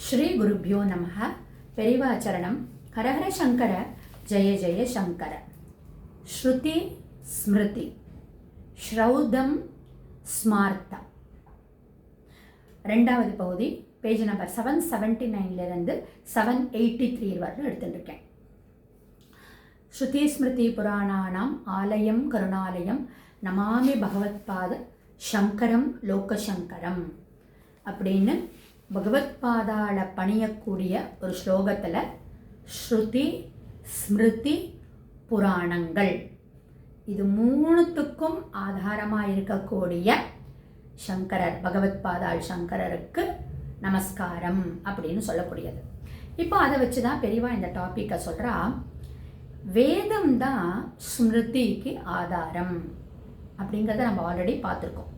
ஸ்ரீ குருப்பியோ நமः பெரிவாச்சரணம். ஹரஹர சங்கர. ஜெய ஜெய சங்கர. ஸ்ருதி ஸ்மிருதி. ஸ்ரௌதம் ஸ்மார்த்தா ரெண்டாவது பகுதி பேஜ் நம்பர் செவன் செவன்டி நைன்லேருந்து செவன் எயிட்டி த்ரீ வரலும் எடுத்துட்டுருக்கேன். ஸ்ருதி ஸ்மிருதி புராணானாம் ஆலயம் கருணாலயம் நமாமி பகவத்பாத சங்கரம் லோகசங்கரம் அப்படின்னு பகவத்பாதால பணியக்கூடிய ஒரு ஸ்லோகத்தில் ஸ்ருதி ஸ்மிருதி புராணங்கள். இது மூணுத்துக்கும் ஆதாரமாக இருக்கக்கூடிய சங்கரர் பகவத்பாதாள் சங்கரருக்கு நமஸ்காரம் அப்படின்னு சொல்லக்கூடியது. இப்போ அதை வச்சு தான் பெரியவா இந்த டாப்பிக்கை சொல்கிறா வேதம் தான் ஸ்மிருதிக்கு ஆதாரம் அப்படிங்கிறத நம்ம ஆல்ரெடி பார்த்துருக்கோம்.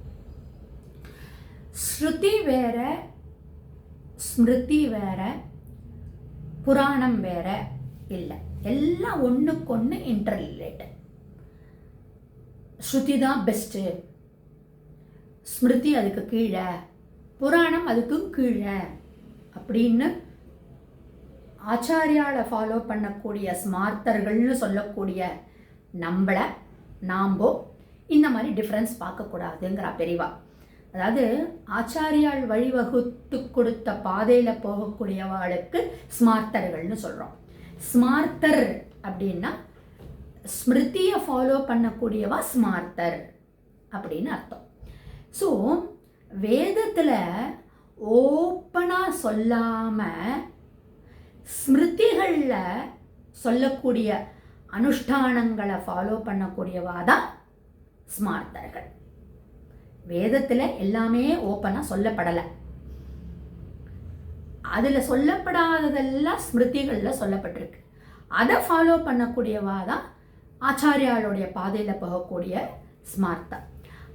ஸ்ருதி வேற ஸ்மிருதி வேற புராணம் வேற இல்லை. எல்லாம் ஒன்றுக்கொன்று இன்டர் ரிலேட்டட் ஸ்ருதி தான் பெஸ்ட்டு ஸ்மிருதி அதுக்கு கீழே புராணம் அதுக்கும் கீழே அப்படின்னு ஆச்சாரியால் ஃபாலோ பண்ணக்கூடிய ஸ்மார்த்தர்கள்னு சொல்லக்கூடிய நம்மளை நாம்போ இந்த மாதிரி டிஃப்ரென்ஸ் பார்க்கக்கூடாதுங்கிறா பெரிவா. அதாவது ஆச்சாரியால் வழிவகுத்து கொடுத்த பாதையில் போகக்கூடியவாளுக்கு ஸ்மார்த்தர்கள்னு சொல்கிறோம் ஸ்மார்த்தர் அப்படின்னா ஸ்மிருதியை ஃபாலோ பண்ணக்கூடியவா ஸ்மார்த்தர் அப்படின்னு அர்த்தம். ஸோ வேதத்தில் ஓப்பனாக சொல்லாமல் ஸ்மிருதிகளில் சொல்லக்கூடிய அனுஷ்டானங்களை ஃபாலோ பண்ணக்கூடியவா தான் ஸ்மார்த்தர்கள். வேதத்தில் எல்லாமே ஓப்பனாக சொல்லப்படலை. அதில் சொல்லப்படாததெல்லாம் ஸ்மிருதிகளில் சொல்லப்பட்டிருக்கு. அதை ஃபாலோ பண்ணக்கூடியவா தான் ஆச்சாரியாளுடைய பாதையில் போகக்கூடிய ஸ்மார்த்தா.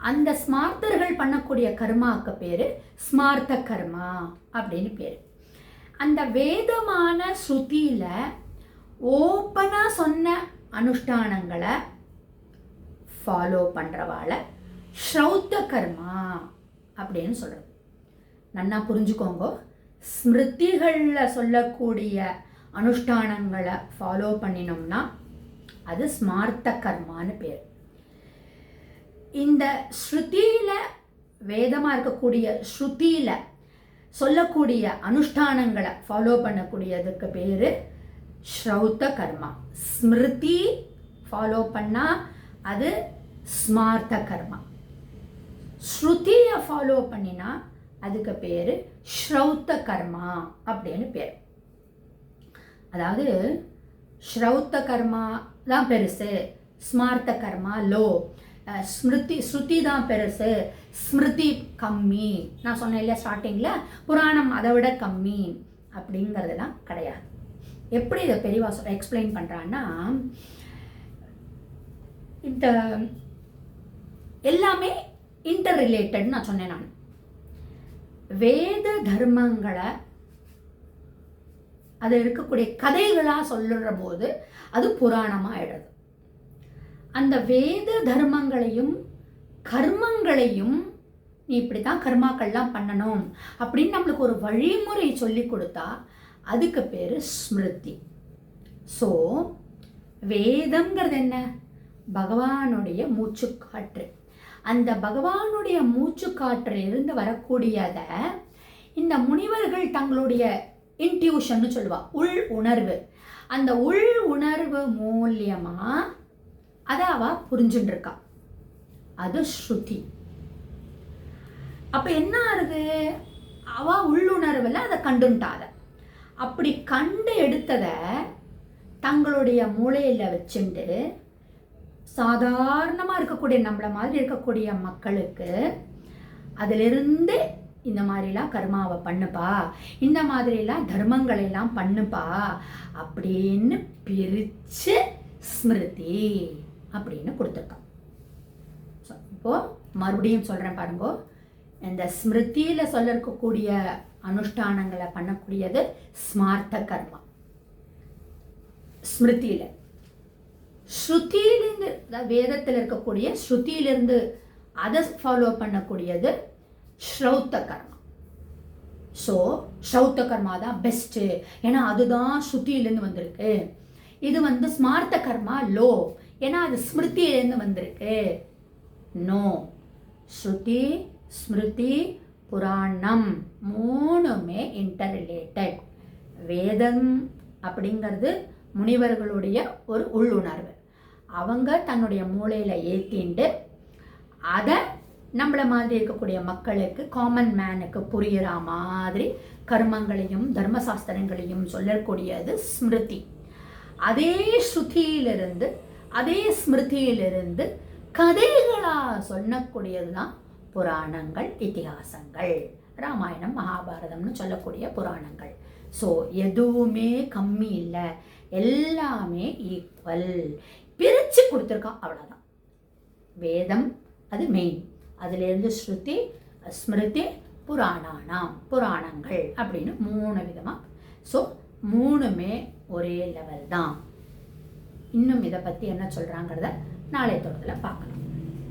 அந்த ஸ்மார்த்தர்கள் பண்ணக்கூடிய கர்மாவுக்கு பேர் ஸ்மார்த்த கர்மா அப்படின்னு பேர். அந்த வேதமான ஸ்ருதியில் ஓப்பனாக சொன்ன அனுஷ்டானங்களை ஃபாலோ பண்ணுறவாளை ஸ்ரௌத்த கர்மா அப்படின்னு சொல்கிறது நன்னா புரிஞ்சுக்கோங்க. ஸ்மிருதிகளில் சொல்லக்கூடிய அனுஷ்டானங்களை ஃபாலோ பண்ணினோம்னா அது ஸ்மார்த்த கர்மான்னு பேர். இந்த ஸ்ருதியில் வேதமாக இருக்கக்கூடிய ஸ்ருதியில் சொல்லக்கூடிய அனுஷ்டானங்களை ஃபாலோ பண்ணக்கூடியதுக்கு பேர் ஸ்ரௌத்த கர்மா. ஸ்மிருதி ஃபாலோ பண்ணால் அது ஸ்மார்த்த கர்மா. ஸ்ருதியை ஃபாலோ பண்ணினா அதுக்கு பேர் ஸ்ரௌத்த கர்மா அப்படின்னு பேர். அதாவது ஸ்ரௌத்த கர்மா தான் பெருசு ஸ்மார்த்த கர்மா லோ. ஸ்மிருதி ஸ்ருதி தான் பெருசு ஸ்மிருதி கம்மி. நான் சொன்னேன் இல்லையா ஸ்டார்டிங்கில் புராணம் அதை விட கம்மி அப்படிங்கிறதுலாம் கிடையாது. எப்படி இதை பெரியவா சொல் எக்ஸ்பிளைன் பண்ணுறான்னா இந்த எல்லாமே இன்டர் ரிலேட்டட் நான் சொன்னேன் நான். வேத தர்மங்களை அது இருக்கக்கூடிய கதைகளாக சொல்லுற போது அது புராணமாகிடுது அந்த வேத தர்மங்களையும் கர்மங்களையும் நீ இப்படி தான் கர்மாக்கள்லாம் பண்ணணும் அப்படின்னு நம்மளுக்கு ஒரு வழிமுறை சொல்லி கொடுத்தா அதுக்கு பேர் ஸ்மிருதி. ஸோ வேதங்கிறது என்ன? பகவானுடைய மூச்சுக்காற்று. அந்த பகவானுடைய மூச்சுக்காற்றில் இருந்து வரக்கூடியதை இந்த முனிவர்கள் தங்களுடைய இன்ட்யூஷன்னு சொல்லுவா உள் உணர்வு. அந்த உள் உணர்வு மூலியமாக அதை அவ புரிஞ்சுட்டு இருக்கா அது ஸ்ருதி. அப்போ என்ன ஆகுது அவ உள்ளுணர்வில் அதை கண்டுட்டாத அப்படி கண்டு எடுத்ததை தங்களுடைய மூளையில் வச்சுட்டு சாதாரணமாக இருக்கக்கூடிய நம்மளை மாதிரி இருக்கக்கூடிய மக்களுக்கு அதிலிருந்து இந்த மாதிரிலாம் கர்மாவை பண்ணுப்பா. இந்த மாதிரிலாம் தர்மங்களெல்லாம் பண்ணுப்பா. அப்படின்னு பிரித்து ஸ்மிருதி அப்படின்னு கொடுத்துருக்கான் ஸோ இப்போது மறுபடியும் சொல்கிறேன் பாருங்க. இந்த ஸ்மிருதியில் சொல்ல இருக்கக்கூடிய அனுஷ்டானங்களை பண்ணக்கூடியது ஸ்மார்த்த கர்மா. ஸ்மிருதியில். ஸ்ருதியிலேருந்து வேதத்தில் இருக்கக்கூடிய ஸ்ருதியிலேருந்து அதை ஃபாலோ பண்ணக்கூடியது ஸ்ரௌத்த கர்மா. ஸோ ஸ்ரௌத்த கர்மா தான் பெஸ்ட்டு ஏன்னா அதுதான் ஸ்ருதியிலேருந்து வந்திருக்கு. இது வந்து ஸ்மார்த்த கர்மா லோ. ஏன்னா அது ஸ்மிருதியிலேருந்து வந்திருக்கு. நோ ஸ்ருதி ஸ்மிருதி புராணம் மூணுமே இன்டர் ரிலேட்டட் வேதம் அப்படிங்கிறது முனிவர்களுடைய ஒரு உள்ளுணர்வு. அவங்க தன்னுடைய மூளையில் ஏற்றிண்டு அதை நம்மள மாதிரி இருக்கக்கூடிய மக்களுக்கு காமன் மேனுக்கு புரிகிற மாதிரி கர்மங்களையும் தர்மசாஸ்திரங்களையும் சொல்லக்கூடியது ஸ்மிருதி. அதே ஸ்ருதியிலிருந்து அதே ஸ்மிருதியிலிருந்து கதைகளாக சொல்லக்கூடியது தான் புராணங்கள் இத்திஹாசங்கள். ராமாயணம் மகாபாரதம்னு சொல்லக்கூடிய புராணங்கள். ஸோ எதுவுமே கம்மி இல்லை. எல்லாமே ஈக்குவல் பிரித்து கொடுத்துருக்கா அவ்வளோதான் வேதம் அது மெயின் அதுலேருந்து ஸ்ருதி ஸ்மிருதி புராணானாம் புராணங்கள் அப்படின்னு மூணு விதமாக ஸோ மூணுமே ஒரே லெவல் தான். இன்னும் இதை பற்றி என்ன சொல்கிறாங்கிறத நாளைய தொடர்பில் பார்க்கலாம்.